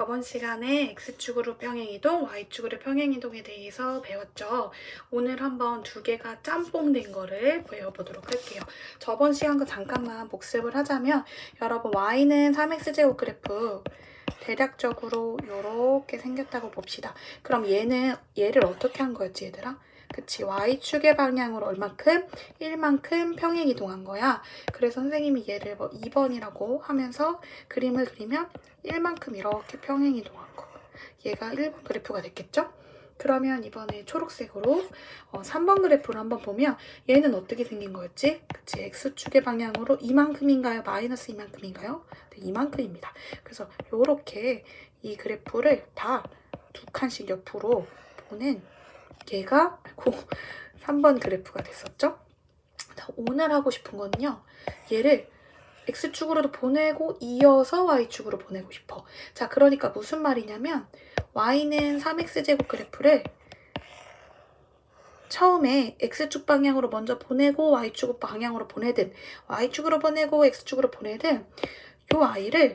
저번 시간에 X축으로 평행이동, Y축으로 평행이동에 대해서 배웠죠. 오늘 한번 두 개가 짬뽕된 거를 배워보도록 할게요. 저번 시간과 잠깐만 복습을 하자면 여러분 Y는 3X제곱 그래프 대략적으로 이렇게 생겼다고 봅시다. 그럼 얘는 얘를 어떻게 한 거였지 얘들아? 그치 Y축의 방향으로 얼만큼? 1만큼 평행 이동한 거야. 그래서 선생님이 얘를 뭐 2번이라고 하면서 그림을 그리면 1만큼 이렇게 평행 이동한 거. 얘가 1번 그래프가 됐겠죠? 그러면 이번에 초록색으로 어, 3번 그래프를 한번 보면 얘는 어떻게 생긴 거였지? 그치 X축의 방향으로 이만큼인가요? 마이너스 이만큼인가요? 네, 이만큼입니다. 그래서 이렇게 이 그래프를 다 두 칸씩 옆으로 보낸 얘가 아이고 3번 그래프가 됐었죠? 자, 오늘 하고 싶은 거는요. 얘를 X축으로도 보내고 이어서 Y축으로 보내고 싶어. 자, 그러니까 무슨 말이냐면 Y는 3X제곱 그래프를 처음에 X축 방향으로 먼저 보내고 Y축 방향으로 보내든 Y축으로 보내고 X축으로 보내든 요 Y를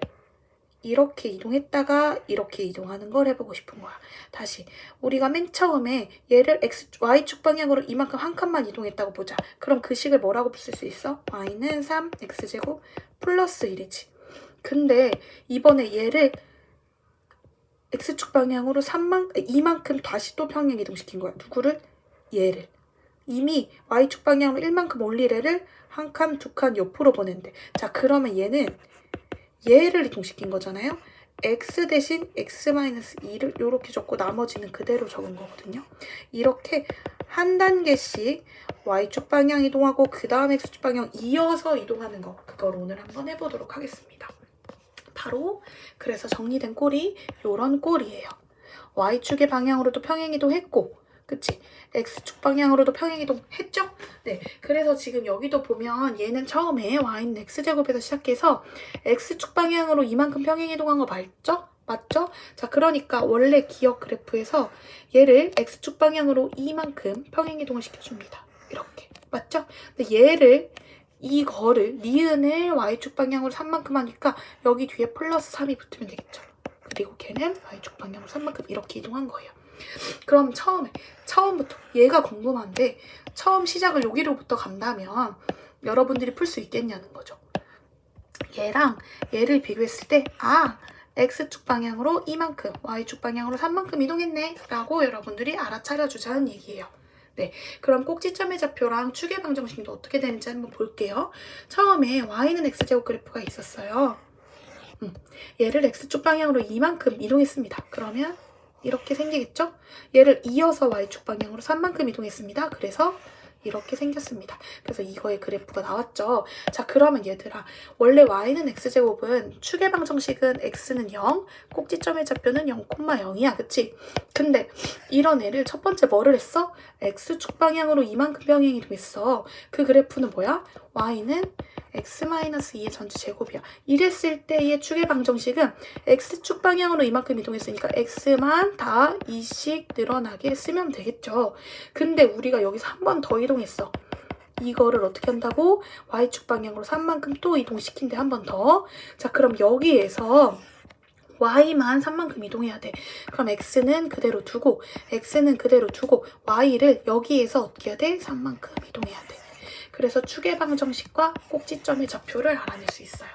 이렇게 이동했다가 이렇게 이동하는 걸 해보고 싶은 거야. 다시 우리가 맨 처음에 얘를 X, Y축 방향으로 이만큼 한 칸만 이동했다고 보자. 그럼 그 식을 뭐라고 쓸 수 있어? Y는 3X제곱 플러스 1이지. 근데 이번에 얘를 X축 방향으로 3만, 2만큼 다시 또 평행 이동시킨 거야. 누구를? 얘를. 이미 Y축 방향으로 1만큼 올릴 애를 한 칸, 두 칸 옆으로 보낸대. 자, 그러면 얘는 얘를 이동시킨 거잖아요. x 대신 x-2를 이렇게 적고 나머지는 그대로 적은 거거든요. 이렇게 한 단계씩 y축 방향 이동하고 그 다음 x축 방향 이어서 이동하는 거 그걸 오늘 한번 해보도록 하겠습니다. 바로 그래서 정리된 꼴이 이런 꼴이에요. y축의 방향으로도 평행 이동했고 그치? x축 방향으로도 평행 이동 했죠? 네, 그래서 지금 여기도 보면 얘는 처음에 y는 x제곱에서 시작해서 x축 방향으로 이만큼 평행 이동한 거 맞죠? 맞죠? 자, 그러니까 원래 기억 그래프에서 얘를 x축 방향으로 이만큼 평행 이동을 시켜줍니다. 이렇게. 맞죠? 근데 얘를 이거를 니은을 y축 방향으로 3만큼 하니까 여기 뒤에 플러스 3이 붙으면 되겠죠. 그리고 걔는 y축 방향으로 3만큼 이렇게 이동한 거예요. 그럼 처음에 처음부터 얘가 궁금한데 처음 시작을 여기로부터 간다면 여러분들이 풀 수 있겠냐는 거죠. 얘랑 얘를 비교했을 때 아, x축 방향으로 이만큼, y축 방향으로 3만큼 이동했네 라고 여러분들이 알아차려 주자는 얘기예요. 네, 그럼 꼭지점의 좌표랑 축의 방정식도 어떻게 되는지 한번 볼게요. 처음에 y는 x제곱 그래프가 있었어요. 음, 얘를 x축 방향으로 이만큼 이동했습니다. 그러면 이렇게 생기겠죠? 얘를 이어서 y축 방향으로 3만큼 이동했습니다. 그래서 이렇게 생겼습니다. 그래서 이거의 그래프가 나왔죠. 자, 그러면 얘들아, 원래 y는 x제곱은 축의 방정식은 x는 0, 꼭지점의 좌표는 0,0이야. 그치? 근데 이런 애를 첫 번째 뭐를 했어? x축 방향으로 이만큼 평행 이동했어. 그 그래프는 뭐야? y는 x-2의 전체 제곱이야. 이랬을 때의 축의 방정식은 x축 방향으로 이만큼 이동했으니까 x만 다 2씩 늘어나게 쓰면 되겠죠. 근데 우리가 여기서 한 번 더 이동했어. 이거를 어떻게 한다고? y축 방향으로 3만큼 또 이동시킨대 한번 더. 자 그럼 여기에서 y만 3만큼 이동해야 돼. 그럼 x는 그대로 두고 x는 그대로 두고 y를 여기에서 어떻게 해야 돼? 3만큼 이동해야 돼. 그래서 축의 방정식과 꼭지점의 좌표를 알아낼 수 있어요.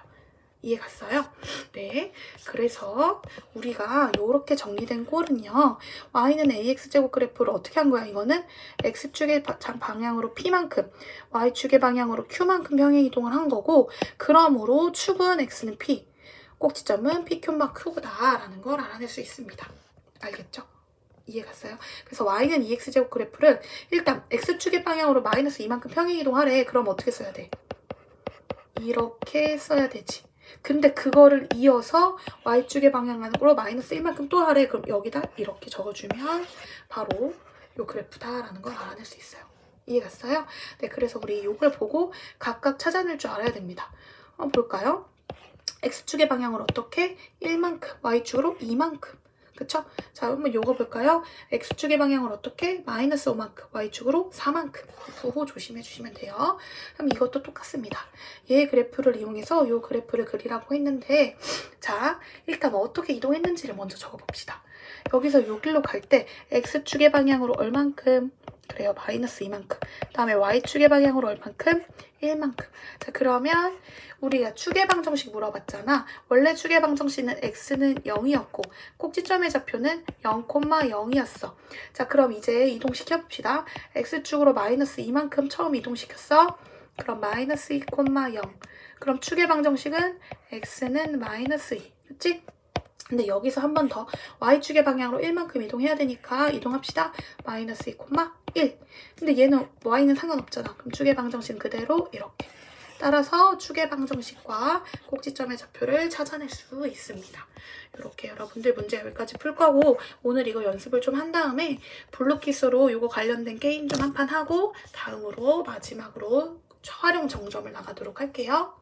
이해 갔어요? 네. 그래서 우리가 이렇게 정리된 꼴은요. y는 ax제곱 그래프를 어떻게 한 거야? 이거는 x축의 방향으로 p만큼, y축의 방향으로 q만큼 평행 이동을 한 거고 그러므로 축은 x는 p, 꼭지점은 p, q, 막 q다라는 걸 알아낼 수 있습니다. 알겠죠? 이해 갔어요? 그래서 y는 2x제곱 그래프를 일단 x축의 방향으로 마이너스 이만큼 평행 이동하래. 그럼 어떻게 써야 돼? 이렇게 써야 되지. 근데 그거를 이어서 y축의 방향으로 마이너스 1만큼 또 하래. 그럼 여기다 이렇게 적어주면 바로 요 그래프다라는 걸 알아낼 수 있어요. 이해 갔어요? 네, 그래서 우리 이걸 보고 각각 찾아낼 줄 알아야 됩니다. 한번 볼까요? x축의 방향으로 어떻게? 1만큼, y축으로 2만큼. 그쵸? 자, 한번 요거 볼까요? x축의 방향을 어떻게? 마이너스 5만큼, y축으로 4만큼. 부호 조심해 주시면 돼요. 그럼 이것도 똑같습니다. 얘 그래프를 이용해서 요 그래프를 그리라고 했는데 자, 일단 어떻게 이동했는지를 먼저 적어봅시다. 여기서 여기로 갈 때 x축의 방향으로 얼만큼? 그래요. 마이너스 이만큼. 다음에 y축의 방향으로 얼만큼? 1만큼. 자, 그러면 우리가 축의 방정식 물어봤잖아. 원래 축의 방정식은 x는 0이었고 꼭지점의 좌표는 0,0이었어. 자, 그럼 이제 이동시켜봅시다. x축으로 마이너스 2만큼 처음 이동시켰어. 그럼 마이너스 2,0. 그럼 축의 방정식은 x는 마이너스 2. 그치? 근데 여기서 한 번 더 y축의 방향으로 1만큼 이동해야 되니까 이동합시다. 마이너스 2,1. 근데 얘는 y는 상관없잖아. 그럼 축의 방정식은 그대로 이렇게. 따라서 축의 방정식과 꼭지점의 좌표를 찾아낼 수 있습니다. 이렇게 여러분들 문제 여기까지 풀 거고 오늘 이거 연습을 좀 한 다음에 블루키스로 이거 관련된 게임 좀 한 판 하고 다음으로 마지막으로 촬영 정점을 나가도록 할게요.